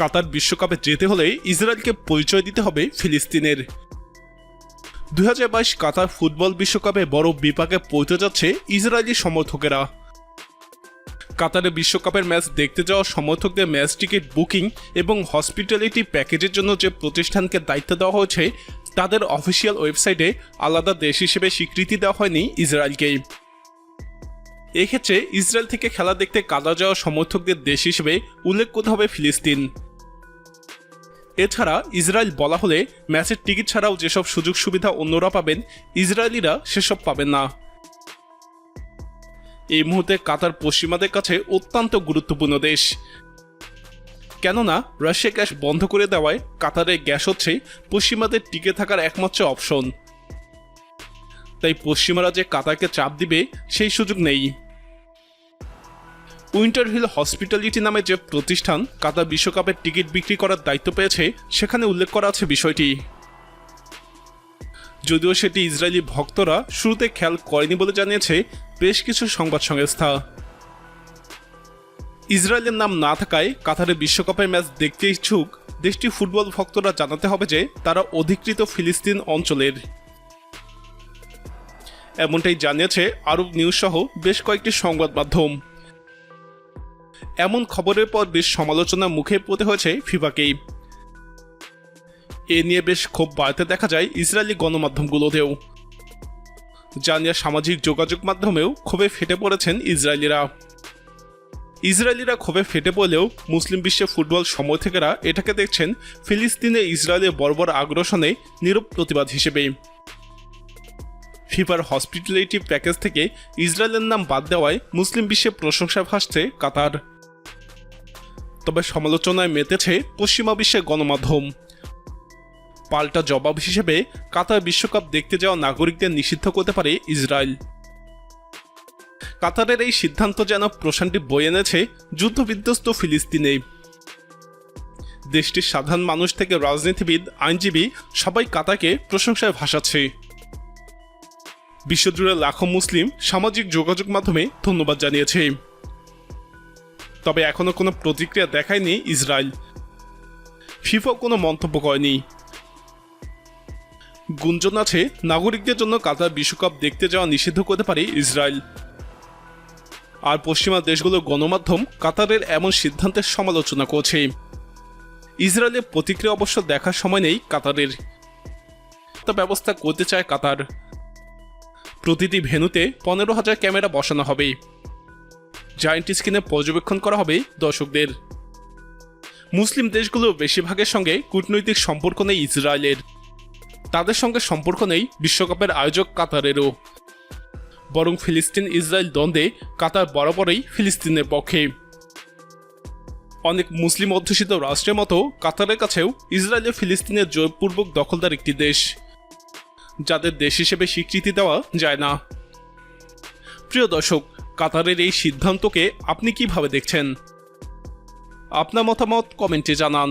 কাতার বিশ্বকাপে যেতে হলে ইসরায়েলকে পরিচয় দিতে হবে ফিলিস্তিনের। দুই হাজার বাইশ কাতার ফুটবল বিশ্বকাপে বড় বিপাকে পৌঁছে যাচ্ছে ইসরায়েলি সমর্থকেরা। কাতারে বিশ্বকাপের ম্যাচ দেখতে যাওয়া সমর্থকদের ম্যাচ টিকিট বুকিং এবং হসপিটালিটি প্যাকেজের জন্য যে প্রতিষ্ঠানকে দায়িত্ব দেওয়া হয়েছে, তাদের অফিসিয়াল ওয়েবসাইটে আলাদা দেশ হিসেবে স্বীকৃতি দেওয়া হয়নি ইসরায়েলকে। এক্ষেত্রে ইসরায়েল থেকে খেলা দেখতে কাদা যাওয়া সমর্থকদের দেশ হিসেবে উল্লেখ করতে হবে ফিলিস্তিন। এছাড়া ইসরায়েল বলা হলে ম্যাচের টিকিট ছাড়াও যেসব সুযোগ সুবিধা অন্যরা পাবেন, ইসরায়েলিরা সেসব পাবেন না। এই মুহূর্তে কাতার পশ্চিমাদের কাছে অত্যন্ত গুরুত্বপূর্ণ দেশ। কেননা, রাশিয়া গ্যাস বন্ধ করে দেওয়ায় কাতারের গ্যাস হচ্ছে পশ্চিমাদের টিকে থাকার একমাত্র অপশন। তাই পশ্চিমারা যে কাতারকে চাপ দিবে সেই সুযোগ নেই। উইন্টার হিল হসপিটালিটি নামে যে প্রতিষ্ঠান, কাতার বিশ্বকাপের টিকিট বিক্রি করার দায়িত্ব পেয়েছে, সেখানে উল্লেখ করা আছে বিষয়টি। যদিও সেটি ইসরায়েলি ভক্তরা শুরুতে খেয়াল করেনি বলে জানিয়েছে বেশ কিছু সংবাদ সংস্থা। ইসরায়েলের নাম না থাকায় কাতারে বিশ্বকাপের ম্যাচ দেখতে ইচ্ছুক দেশটির ফুটবল ভক্তরা জানাতে হবে যে তারা অধিকৃত ফিলিস্তিন অঞ্চলের। এমনটাই জানিয়েছে আরব নিউজ সহ বেশ কয়েকটি সংবাদ মাধ্যম। এমন খবরের পর বেশ সমালোচনার মুখে পড়তে হয়েছে ফিফাকেই। এ নিয়ে বেশ ক্ষোভ বাড়তে দেখা যায় ইসরায়েলি গণমাধ্যমগুলোতেও। যা নিয়ে সামাজিক যোগাযোগ মাধ্যমেও ক্ষোভে ফেটে পড়েছেন ইসরায়েলিরা। ইসরায়েলিরা ক্ষোভে ফেটে পড়লেও মুসলিম বিশ্বে ফুটবল সমর্থকেরা এটাকে দেখছেন ফিলিস্তিনে ইসরায়েলের বর্বর আগ্রাসনে নীরব প্রতিবাদ হিসেবে। ফিফার হসপিটালিটি প্যাকেজ থেকে ইসরায়েলের নাম বাদ দেওয়ায় মুসলিম বিশ্বে প্রশংসা ভাসছে কাতার। তবে সমালোচনায় মেতেছে পশ্চিমা বিশ্বের গণমাধ্যম। পাল্টা জবাব হিসেবে কাতার বিশ্বকাপ দেখতে যাওয়া নাগরিকদের নিষিদ্ধ করতে পারে ইসরায়েল। কাতারের এই সিদ্ধান্ত যেন প্রশান্তি বয়ে এনেছে যুদ্ধবিধ্বস্ত ফিলিস্তিনে। দেশটির সাধারণ মানুষ থেকে রাজনীতিবিদ, আইনজীবী সবাই কাতারকে প্রশংসায় ভাসাচ্ছে। বিশ্বজুড়ে লাখো মুসলিম সামাজিক যোগাযোগ মাধ্যমে ধন্যবাদ জানিয়েছে। তবে এখনও কোনো প্রতিক্রিয়া দেখায়নি ইসরায়েল। ফিফা কোনো মন্তব্য করেনি। গুঞ্জন আছে, নাগরিকদের জন্য কাতার বিশ্বকাপ দেখতে যাওয়া নিষিদ্ধ করতে পারে ইসরায়েল। আর পশ্চিমা দেশগুলোর গণমাধ্যম কাতারের এমন সিদ্ধান্তের সমালোচনা করছে। ইসরায়েলের প্রতিক্রিয়া অবশ্য দেখার সময় নেই কাতারের। তা ব্যবস্থা করতে চায় কাতার। প্রতিটি ভেন্যুতে পনেরো হাজার ক্যামেরা বসানো হবে। জায়েন্ট স্ক্রিনে পর্যবেক্ষণ করা হবে দর্শকদের। মুসলিম দেশগুলোর বেশিরভাগের সঙ্গে কূটনৈতিক সম্পর্ক নেই ইসরায়েলের। তাদের সঙ্গে সম্পর্ক নেই বিশ্বকাপের আয়োজক কাতারেরও। বরং ফিলিস্তিন ইসরায়েল দ্বন্দ্বে কাতার বরাবরই ফিলিস্তিনের পক্ষে। অনেক মুসলিম অধ্যুষিত রাষ্ট্রের মতো কাতারের কাছেও ইসরায়েলের ফিলিস্তিনের জোরপূর্বক দখলদার একটি দেশ। যাদের দেশ হিসেবে স্বীকৃতি দেওয়া যায় না। প্রিয় দর্শক কাতারের এই সিদ্ধান্তকে আপনি কীভাবে দেখছেন? আপনার মতামত কমেন্টে জানান।